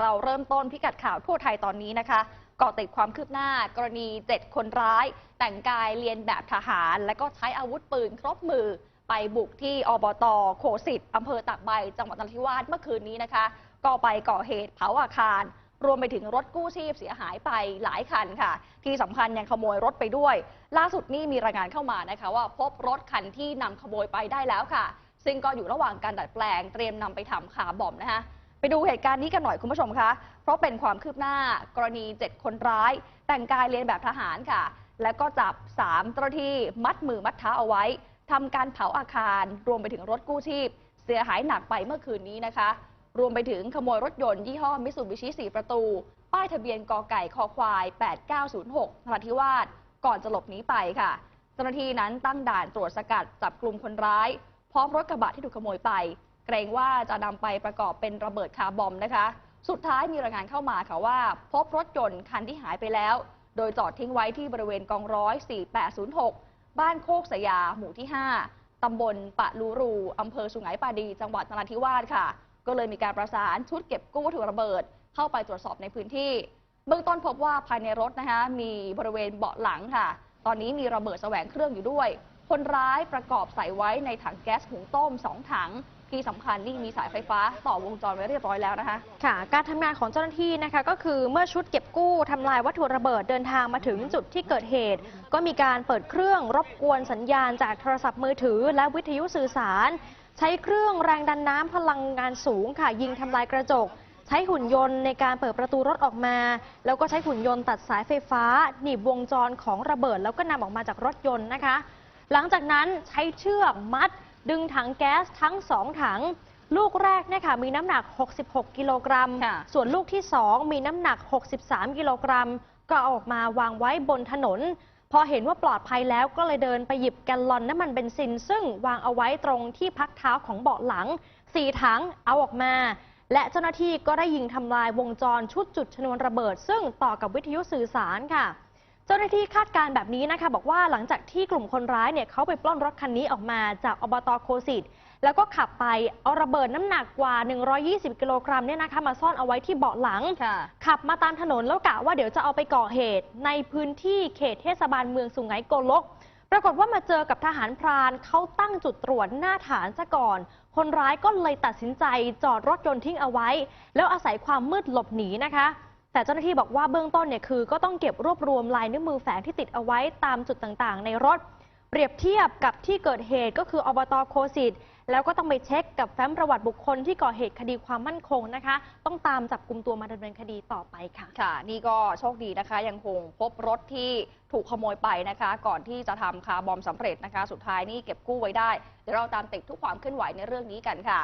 เราเริ่มต้นพิกัดข่าวทั่วไทยตอนนี้นะคะกาะติดความคืบหน้ากรณี 7 คนร้าย แต่งกายเรียนแบบทหาร และก็ใช้อาวุธปืนครบมือ ไปบุกที่อบตโคสิตอำเภอตากใบ จังหวัดนราธิวาสเมื่อคืนนี้นะคะ ก็ไปก่อเหตุเผาอาคาร รวมไปถึงรถกู้ชีพเสียหายไปหลายคันค่ะ ที่สำคัญยังขโมยรถไปด้วย ล่าสุดนี่มีรายงานเข้ามานะคะ ว่าพบรถคันที่นำขโมยไปได้แล้วค่ะ ซึ่งก็อยู่ระหว่างการดัดแปลงเตรียมนำไปทำคาร์บอมนะคะ ไปดูเหตุการณ์นี้กันหน่อยคุณผู้ชมคะ เพราะเป็นความคืบหน้ากรณี 7 คนร้าย แต่งกายเรียนแบบทหารค่ะ แล้วก็จับ 3 เจ้าหน้าที่มัดมือมัดเท้าเอาไว้ทำการเผาอาคาร รวมไปถึงรถกู้ชีพ เสียหายหนักไปเมื่อคืนนี้นะคะ รวมไปถึงขโมยรถยนต์ยี่ห้อมิตซูบิชิ4ประตู ป้ายทะเบียนกอไก่คอควาย 8906นราธิวาสก่อนจะหลบหนีไปค่ะ เจ้าหน้าที่นั้นตั้งด่านตรวจสกัดจับกลุ่มคนร้าย พร้อมรถกระบะที่ถูกขโมยไป เกรงว่าจะนำไปประกอบเป็นระเบิดคาร์บอมนะคะ สุดท้ายมีรายงานเข้ามาค่ะว่า พบรถยนต์คันที่หายไปแล้ว โดยจอดทิ้งไว้ที่บริเวณกองร้อย 4806 บ้านโคกสยา หมู่ที่ 5 ตำบลปะลูรูอำเภอสุไหงปาดี จังหวัดนราธิวาสค่ะ ก็เลยมีการประสานชุดเก็บกู้วัตถุระเบิด เข้าไปตรวจสอบในพื้นที่เบื้องต้นพบว่าภายในรถนะคะมีบริเวณเบาะหลังค่ะ ตอนนี้มีระเบิดแสวงเครื่องอยู่ด้วย คนร้ายประกอบใส่ไว้ในถังแก๊สหุงต้ม 2 ถัง ที่สำคัญนี่มีสายไฟฟ้าต่อวงจรไว้เรียบร้อยแล้วนะคะ ค่ะ การทำงานของเจ้าหน้าที่นะคะ ก็คือเมื่อชุดเก็บกู้ทำลายวัตถุระเบิดเดินทางมาถึงจุดที่เกิดเหตุ ก็มีการเปิดเครื่องรบกวนสัญญาณจากโทรศัพท์มือถือ และวิทยุสื่อสาร ใช้เครื่องแรงดันน้ำพลังงานสูงค่ะยิงทำลายกระจก ใช้หุ่นยนต์ในการเปิดประตูรถออกมา แล้วก็ใช้หุ่นยนต์ตัดสายไฟฟ้า หนีบวงจรของระเบิด แล้วก็นำออกมาจากรถยนต์นะคะ หลังจากนั้นใช้เชือกมัด ดึงถังแก๊สทั้งสองถัง ลูกแรกเนี่ยค่ะมีน้ำหนัก 66 กิโลกรัม ค่ะ ส่วนลูกที่ 2 มีน้ำหนัก 63 กิโลกรัม ก็เอาออกมาวางไว้บนถนน พอเห็นว่าปลอดภัยแล้วก็เลยเดินไปหยิบแกลลอนน้ำมันเบนซิน ซึ่งวางเอาไว้ตรงที่พักเท้าของเบาะหลัง4ถังเอาออกมา และเจ้าหน้าที่ก็ได้ยิงทำลายวงจรชุดจุดชนวนระเบิด ซึ่งต่อกับวิทยุสื่อสารค่ะเจ้าหน้าที่คาดการณ์แบบนี้นะคะ บอกว่าหลังจากที่กลุ่มคนร้ายเนี่ยเขาไปปล้นรถคันนี้ออกมาจากอบตโคสิตแล้วก็ขับไปเอาระเบิดน้ำหนักกว่า 120 กิโลกรัมเนี่ยนะคะมาซ่อนเอาไว้ที่เบาะหลังค่ะขับมาตามถนนแล้วกะว่าเดี๋ยวจะเอาไปก่อเหตุ ในพื้นที่เขตเทศบาลเมืองสุไหงโกลก ปรากฏว่ามาเจอกับทหารพรานเขาตั้งจุดตรวจหน้าฐานซะก่อน คนร้ายก็เลยตัดสินใจจอดรถยนต์ทิ้งเอาไว้ แล้วอาศัยความมืดหลบหนีนะคะ แต่เจ้าหน้าที่บอกว่าเบื้องต้นเนี่ยคือก็ต้องเก็บรวบรวมลายนิ้วมือแฝงที่ติดเอาไว้ตามจุดต่างๆ ในรถ เปรียบเทียบกับที่เกิดเหตุก็คืออบตโคสิตแล้วก็ต้องไปเช็คกับแฟ้มประวัติบุคคลที่ก่อเหตุคดีความมั่นคงนะคะ ต้องตามจับกลุ่มตัวมาดำเนินคดีต่อไปค่ะ ค่ะ นี่ก็โชคดีนะคะ ยังคงพบรถที่ถูกขโมยไปนะคะ ก่อนที่จะทำคาร์บอมสำเร็จนะคะ สุดท้ายนี่เก็บกู้ไว้ได้ เดี๋ยวเราตามติดทุกความเคลื่อนไหวในเรื่องนี้กันค่ะ